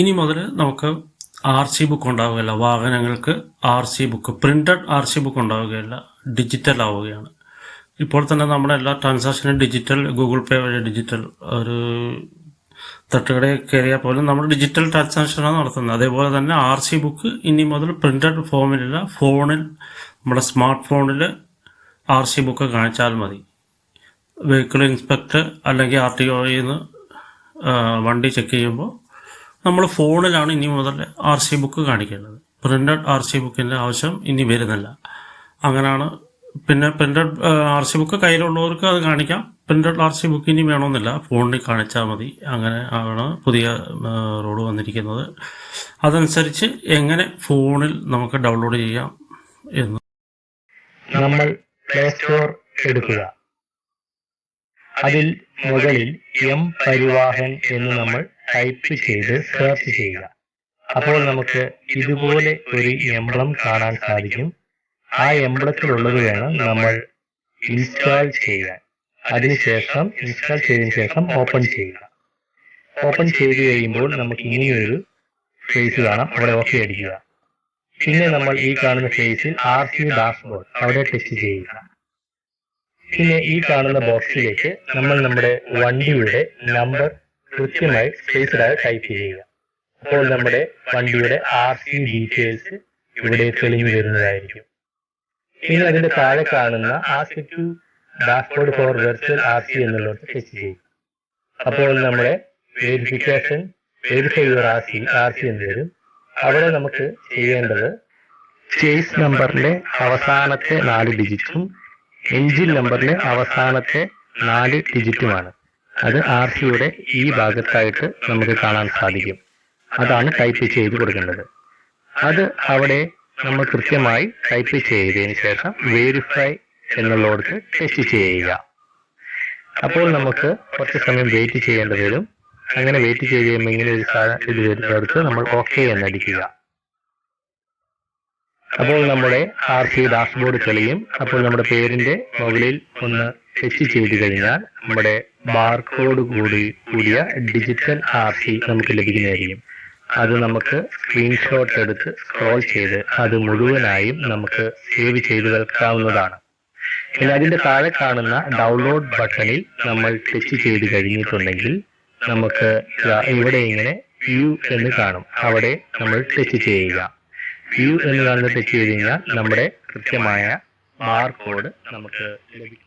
ഇനി മുതൽ നമുക്ക് ആർ സി ബുക്ക് ഉണ്ടാവുകയില്ല. വാഹനങ്ങൾക്ക് R C book printed R C book ഉണ്ടാവുകയില്ല. ഡിജിറ്റൽ ആവുകയാണ്. ഇപ്പോൾ തന്നെ നമ്മുടെ എല്ലാ ട്രാൻസാക്ഷനും ഡിജിറ്റൽ ഗൂഗിൾ പേ വഴി ഡിജിറ്റൽ ഒരു തട്ടുകടയിൽ കയറിയാൽ പോലും നമ്മൾ ഡിജിറ്റൽ ട്രാൻസാക്ഷനാണ് നടത്തുന്നത്. അതേപോലെ തന്നെ ആർ സി ബുക്ക് ഇനി മുതൽ പ്രിന്റഡ് ഫോമിലില്ല ഫോണിൽ നമ്മുടെ സ്മാർട്ട് ഫോണിൽ ആർ സി ബുക്ക് കാണിച്ചാൽ മതി. വെഹിക്കിൾ ഇൻസ്പെക്ടർ അല്ലെങ്കിൽ ആർ ടി ഒയിൽ നിന്ന് വണ്ടി ചെക്ക് ചെയ്യുമ്പോൾ നമ്മൾ ഫോണിലാണ് ഇനി മുതൽ ആർ സി ബുക്ക് കാണിക്കേണ്ടത്. പ്രിന്റഡ് ആർ സി ബുക്കിന്റെ ആവശ്യം ഇനി വരുന്നില്ല. അങ്ങനെയാണ് പിന്നെ പ്രിന്റഡ് ആർ സി ബുക്ക് കയ്യിലുള്ളവർക്ക് അത് കാണിക്കാം. പ്രിന്റഡ് ആർ സി ബുക്ക് ഇനി വേണമെന്നില്ല. ഫോണിൽ കാണിച്ചാൽ മതി. അങ്ങനെ ആണ് പുതിയ റോഡ് വന്നിരിക്കുന്നത്. അതനുസരിച്ച് എങ്ങനെ ഫോണിൽ നമുക്ക് ഡൗൺലോഡ് ചെയ്യാം എന്ന് നമ്മൾ പ്ലേ സ്റ്റോർ എടുക്കുക. അതിൽ മുകളിൽ എം പരിവാഹൻ എന്ന് നമ്മൾ ടൈപ്പ് ചെയ്ത് സെർച്ച് ചെയ്യുക. അപ്പോൾ നമുക്ക് ഇതുപോലെ ഒരു എംബ്ലം കാണാൻ സാധിക്കും. ആ എംബ്ലത്തിലുള്ളത് വേണം നമ്മൾ ഇൻസ്റ്റാൾ ചെയ്യാൻ. അതിനുശേഷം ഇൻസ്റ്റാൾ ചെയ്തതിനു ശേഷം ഓപ്പൺ ചെയ്യുക. ഓപ്പൺ ചെയ്ത് കഴിയുമ്പോൾ നമുക്ക് ഇനിയൊരു ഫേസ് കാണാം. അവിടെ ഓക്കെ അടിക്കുക. പിന്നെ നമ്മൾ ഈ കാണുന്ന ഫേസിൽ ആർ സി ഡാഷ്ബോർഡ് അവിടെ ടെസ്റ്റ് ചെയ്യുക. പിന്നെ ഈ കാണുന്ന ബോക്സിലേക്ക് നമ്മൾ നമ്മുടെ വണ്ടിയുടെ നമ്പർ കൃത്യമായി സ്പേസ്ഡായി ടൈപ്പ് ചെയ്യുക. അപ്പോൾ നമ്മുടെ വണ്ടിയുടെ ആർ സി ഡീറ്റെയിൽസ് ഇവിടെ തെളിഞ്ഞു വരുന്നതായിരിക്കും. പിന്നെ അതിന്റെ താഴെ കാണുന്ന ask to dashboard for virtual R C എന്നുള്ളത് ടെസ്റ്റ് ചെയ്യും അപ്പോൾ നമ്മുടെ verification verify your R C R C എന്ന് വരും. അവിടെ നമുക്ക് ചെയ്യേണ്ടത് ചേസ് നമ്പറിലെ അവസാനത്തെ നാല് ഡിജിറ്റും എൻജിൻ നമ്പറിലെ അവസാനത്തെ നാല് ഡിജിറ്റുമാണ്. അത് ആർ സിയുടെ ഈ ഭാഗത്തായിട്ട് നമുക്ക് കാണാൻ സാധിക്കും. അതാണ് ടൈപ്പ് ചെയ്ത് കൊടുക്കേണ്ടത്. അത് അവിടെ നമ്മൾ കൃത്യമായി ടൈപ്പ് ചെയ്തതിന് ശേഷം വേരിഫൈ എന്നുള്ളടത്ത് ടെസ്റ്റ് ചെയ്യുക. അപ്പോൾ നമുക്ക് കുറച്ച് സമയം വെയിറ്റ് ചെയ്യേണ്ടി വരും. അങ്ങനെ വെയിറ്റ് ചെയ്ത് കഴിയുമ്പോൾ ഇങ്ങനെ ഒരു സാധനം ഇത് വരുന്നിടത്ത് നമ്മൾ ഓക്കെ എന്നടിക്കുക. അപ്പോൾ നമ്മുടെ ആർ സി ഡാഷ്ബോർഡ് തെളിയും അപ്പോൾ നമ്മുടെ പേരിന്റെ മുകളിൽ ഒന്ന് ടച്ച് ചെയ്ത് കഴിഞ്ഞാൽ നമ്മുടെ ബാർകോഡ് കൂടി കൂടിയ ഡിജിറ്റൽ ആർ സി നമുക്ക് ലഭിക്കുന്നതായിരിക്കും. അത് നമുക്ക് സ്ക്രീൻഷോട്ട് എടുത്ത് സ്ക്രോൾ ചെയ്ത് അത് മുഴുവനായും നമുക്ക് സേവ് ചെയ്ത് വെക്കാവുന്നതാണ്. പിന്നെ അതിന്റെ താഴെ കാണുന്ന ഡൗൺലോഡ് ബട്ടണിൽ നമ്മൾ ടച്ച് ചെയ്ത് കഴിഞ്ഞിട്ടുണ്ടെങ്കിൽ നമുക്ക് ഇവിടെ ഇങ്ങനെ വ്യൂ എന്ന് കാണും. അവിടെ നമ്മൾ ടച്ച് ചെയ്യുക. വ്യൂ എന്ന് കാണുന്നത് ടച്ച് ചെയ്ത് കഴിഞ്ഞാൽ നമ്മുടെ കൃത്യമായ ബാർ കോഡ് നമുക്ക് ലഭിക്കും.